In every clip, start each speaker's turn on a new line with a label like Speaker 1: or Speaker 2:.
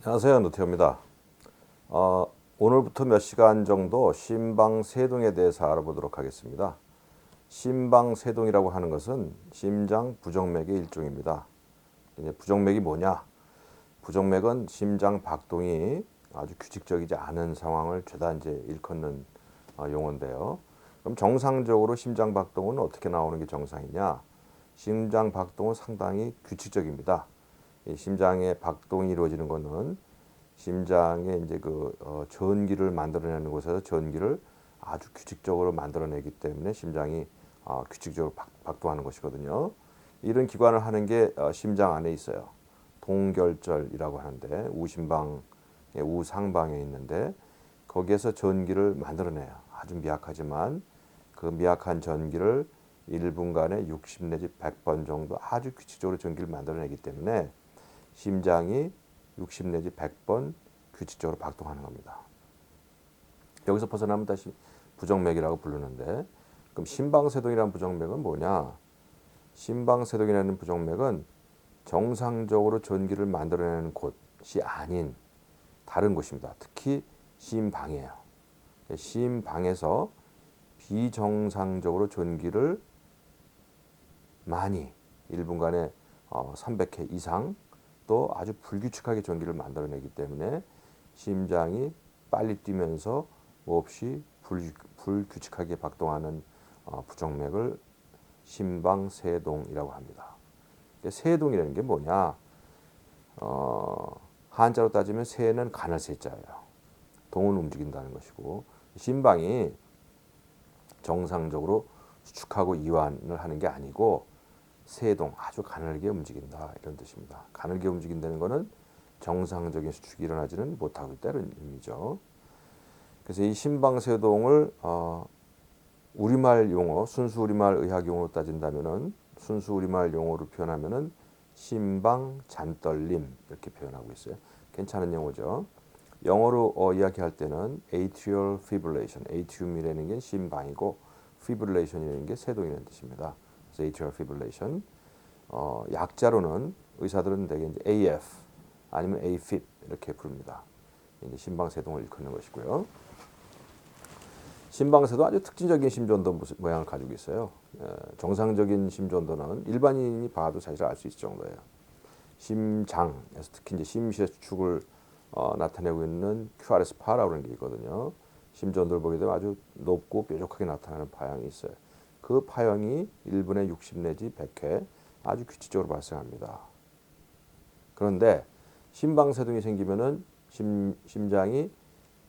Speaker 1: 안녕하세요. 노태우입니다. 어, 오늘부터 몇 시간 정도 심방세동에 대해서 알아보도록 하겠습니다. 심방세동이라고 하는 것은 심장 부정맥의 일종입니다. 이제 부정맥이 뭐냐? 부정맥은 심장 박동이 아주 규칙적이지 않은 상황을 죄다 이제 일컫는 어, 용어인데요. 그럼 정상적으로 심장 박동은 어떻게 나오는 게 정상이냐? 심장 박동은 상당히 규칙적입니다. 이 심장의 박동이 이루어지는 것은 심장에 이제 그 어, 전기를 만들어내는 곳에서 전기를 아주 규칙적으로 만들어내기 때문에 심장이 어, 규칙적으로 박, 박동하는 것이거든요. 이런 기관을 하는 게 어, 심장 안에 있어요. 동결절이라고 하는데 우심방의 우상방에 있는데 거기에서 전기를 만들어내요. 아주 미약하지만 그 미약한 전기를 1분간에 60 내지 100번 정도 아주 규칙적으로 전기를 만들어내기 때문에 심장이 60 내지 100번 규칙적으로 박동하는 겁니다. 여기서 벗어나면 다시 부정맥이라고 부르는데 그럼 심방세동이라는 부정맥은 뭐냐? 심방세동이라는 부정맥은 정상적으로 전기를 만들어내는 곳이 아닌 다른 곳입니다. 특히 심방이에요. 심방에서 비정상적으로 전기를 많이 1분간에 300회 이상 또 아주 불규칙하게 전기를 만들어내기 때문에 심장이 빨리 뛰면서 몹시 불규칙하게 박동하는 어, 부정맥을 심방세동이라고 합니다. 세동이라는 게 뭐냐? 어, 한자로 따지면 세는 간을 세자예요. 동은 움직인다는 것이고 심방이 정상적으로 수축하고 이완을 하는 게 아니고 세동 아주 가늘게 움직인다 이런 뜻입니다. 가늘게 움직인다는 것은 정상적인 수축이 일어나지는 못하고 있다는 의미죠. 그래서 이 심방세동을 어, 우리말 용어 순수 우리말 의학 용어로 따진다면은 순수 우리말 용어로 표현하면은 심방 잔떨림 이렇게 표현하고 있어요. 괜찮은 용어죠. 영어로 어, 이야기할 때는 atrial fibrillation, atrium이라는 게 심방이고 fibrillation이라는 게 세동이라는 뜻입니다. Atrial fibrillation. 어, 약자로는 의사들은 대개 이제 AF 아니면 AFib 이렇게 부릅니다. 이제 심방세동을 일컫는 것이고요. 심방세도 아주 특징적인 심전도 모양을 가지고 있어요. 정상적인 심전도는 일반인이 봐도 사실 알 수 있을 정도예요. 심장에서 특히 이제 심실의 수축을 어, 나타내고 있는 QRS-파라고 하는 게 있거든요. 심전도를 보게 되면 아주 높고 뾰족하게 나타나는 파형이 있어요. 그 파형이 1분에 60 내지 100회 아주 규칙적으로 발생합니다. 그런데 심방세동이 생기면은 심, 심장이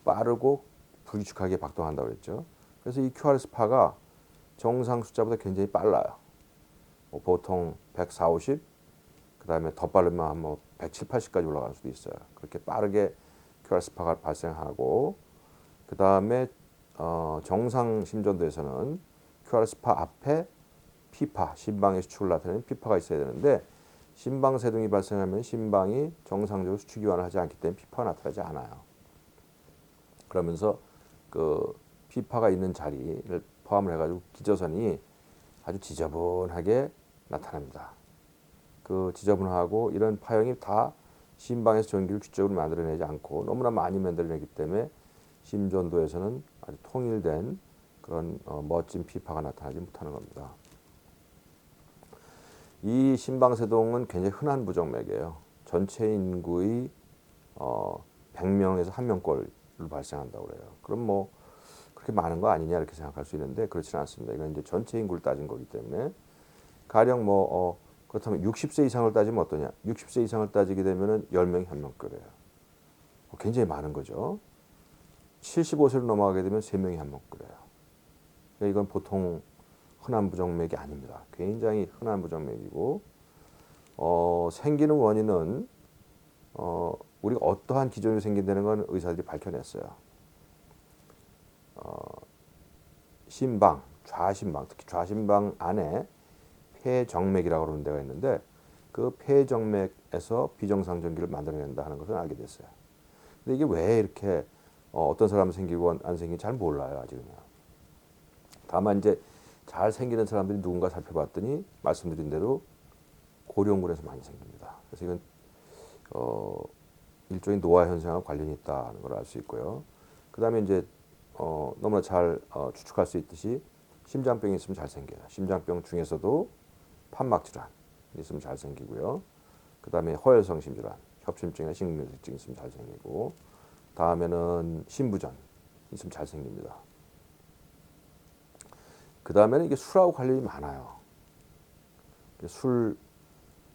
Speaker 1: 빠르고 불규칙하게 박동한다고 그랬죠. 그래서 이 QRS파가 정상 숫자보다 굉장히 빨라요. 뭐 보통 140, 50, 그 다음에 더 빠르면 뭐 170, 80까지 올라갈 수도 있어요. 그렇게 빠르게 QRS파가 발생하고 그 다음에 어, 정상 심전도에서는 QRS파 앞에 피파, 심방의 수축을 나타내는 피파가 있어야 되는데 심방 세동이 발생하면 심방이 정상적으로 수축 이완을 하지 않기 때문에 피파가 나타나지 않아요. 그러면서 그 피파가 있는 자리를 포함을 해가지고 기저선이 아주 지저분하게 나타납니다. 그 지저분하고 이런 파형이 다 심방에서 전기를 규칙적으로 만들어내지 않고 너무나 많이 만들어내기 때문에 심전도에서는 아주 통일된 그런 어, 멋진 피파가 나타나지 못하는 겁니다. 이 심방세동은 굉장히 흔한 부정맥이에요. 전체 인구의 어, 100명에서 1명꼴로 발생한다고 그래요. 그럼 뭐 그렇게 많은 거 아니냐 이렇게 생각할 수 있는데 그렇지는 않습니다. 이건 이제 전체 인구를 따진 거기 때문에 가령 뭐 어, 그렇다면 60세 이상을 따지면 어떠냐? 60세 이상을 따지게 되면은 10명이 한 명꼴이에요. 굉장히 많은 거죠. 75세를 넘어가게 되면 3명이 한 명꼴이에요. 그러니까 이건 보통 흔한 부정맥이 아닙니다. 굉장히 흔한 부정맥이고 어, 생기는 원인은 어, 우리가 어떠한 기전으로 생긴다는 건 의사들이 밝혀냈어요. 어, 심방, 좌심방, 특히 좌심방 안에 폐정맥이라고 하는 데가 있는데 그 폐정맥에서 비정상 전기를 만들어낸다 하는 것을 알게 됐어요. 근데 이게 왜 이렇게 어, 어떤 사람은 생기고 안 생기는지 잘 몰라요 아직은요. 다만 이제 잘 생기는 사람들이 누군가 살펴봤더니 말씀드린 대로 고령군에서 많이 생깁니다. 그래서 이건 어, 일종의 노화 현상과 관련이 있다는 걸 알 수 있고요. 그 다음에 이제 어, 너무나 잘 어, 추측할 수 있듯이 심장병이 있으면 잘 생겨요. 심장병 중에서도 판막 질환 있으면 잘 생기고요. 그 다음에 허혈성 심질환, 협심증이나 심근경색증 있으면 잘 생기고 다음에는 심부전 있으면 잘 생깁니다. 그 다음에는 이게 술하고 관련이 많아요. 술을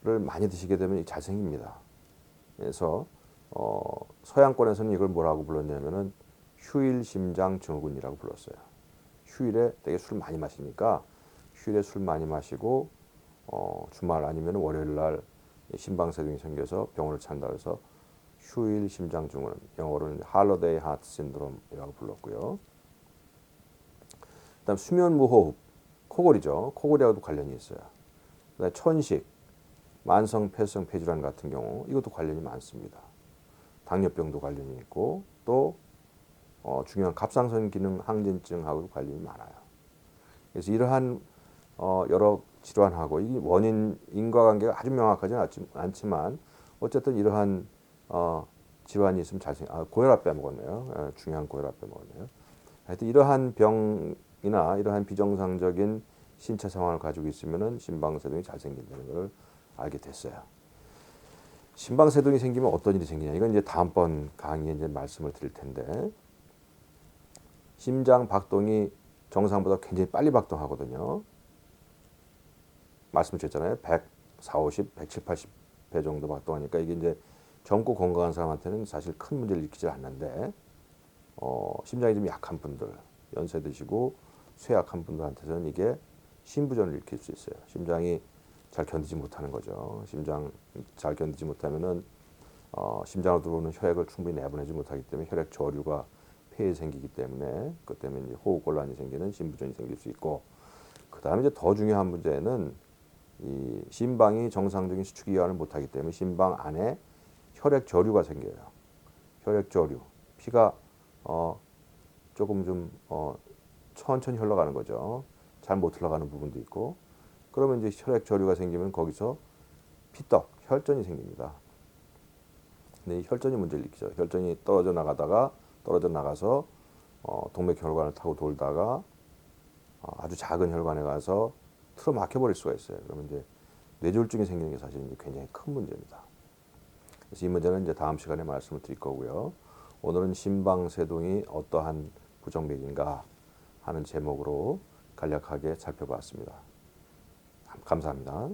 Speaker 1: 많이 드시게 되면 잘 생깁니다. 그래서 어, 서양권에서는 이걸 뭐라고 불렀냐면은 휴일 심장 증후군이라고 불렀어요. 휴일에 되게 술 많이 마시니까 휴일에 술 많이 마시고 어, 주말 아니면 월요일 날 심방세동이 생겨서 병원을 찾는다 그래서 휴일 심장 증후군 영어로는 할러데이 하트 신드롬이라고 불렀고요. 그다음 수면 무호흡 코골이죠. 코골이하고도 관련이 있어요. 그다음에 천식 만성 폐성 폐질환 같은 경우 이것도 관련이 많습니다. 당뇨병도 관련이 있고 또 어, 중요한 갑상선 기능 항진증하고도 관련이 많아요. 그래서 이러한 어, 여러 질환하고 이 원인 인과관계가 아주 명확하지는 않지- 않지만 어쨌든 이러한 어, 질환이 있으면 잘생 아, 고혈압 빼먹었네요. 예, 중요한 고혈압 빼먹었네요. 하여튼 이러한 병 이나 이러한 비정상적인 신체 상황을 가지고 있으면은 심방세동이 잘 생긴다는 걸 알게 됐어요. 심방세동이 생기면 어떤 일이 생기냐? 이건 이제 다음번 강의에 이제 말씀을 드릴 텐데 심장 박동이 정상보다 굉장히 빨리 박동하거든요. 말씀 드렸잖아요. 140, 50, 170, 80배 정도 박동하니까 이게 이제 젊고 건강한 사람한테는 사실 큰 문제를 일으키지 않는데 어, 심장이 좀 약한 분들, 연세 드시고 쇠약한 분들한테서는 이게 심부전을 일으킬 수 있어요. 심장이 잘 견디지 못하는 거죠. 심장 잘 견디지 못하면은 어, 심장으로 들어오는 혈액을 충분히 내보내지 못하기 때문에 혈액 저류가 폐에 생기기 때문에 그것 때문에 이제 호흡 곤란이 생기는 심부전이 생길 수 있고 그 다음에 이제 더 중요한 문제는 이 심방이 정상적인 수축 이완을 못하기 때문에 심방 안에 혈액 저류가 생겨요. 혈액 저류, 피가 어, 조금 좀 어, 천천히 흘러가는 거죠. 잘 못 흘러가는 부분도 있고 그러면 이제 혈액 저류가 생기면 거기서 피떡, 혈전이 생깁니다. 근데 이 혈전이 문제를 일으키죠. 혈전이 떨어져 나가다가 떨어져 나가서 어, 동맥 혈관을 타고 돌다가 어, 아주 작은 혈관에 가서 틀어 막혀 버릴 수가 있어요. 그러면 이제 뇌졸중이 생기는 게 사실 이제 굉장히 큰 문제입니다. 그래서 이 문제는 이제 다음 시간에 말씀을 드릴 거고요. 오늘은 심방세동이 어떠한 부정맥인가 하는 제목으로 간략하게 살펴봤습니다. 감사합니다.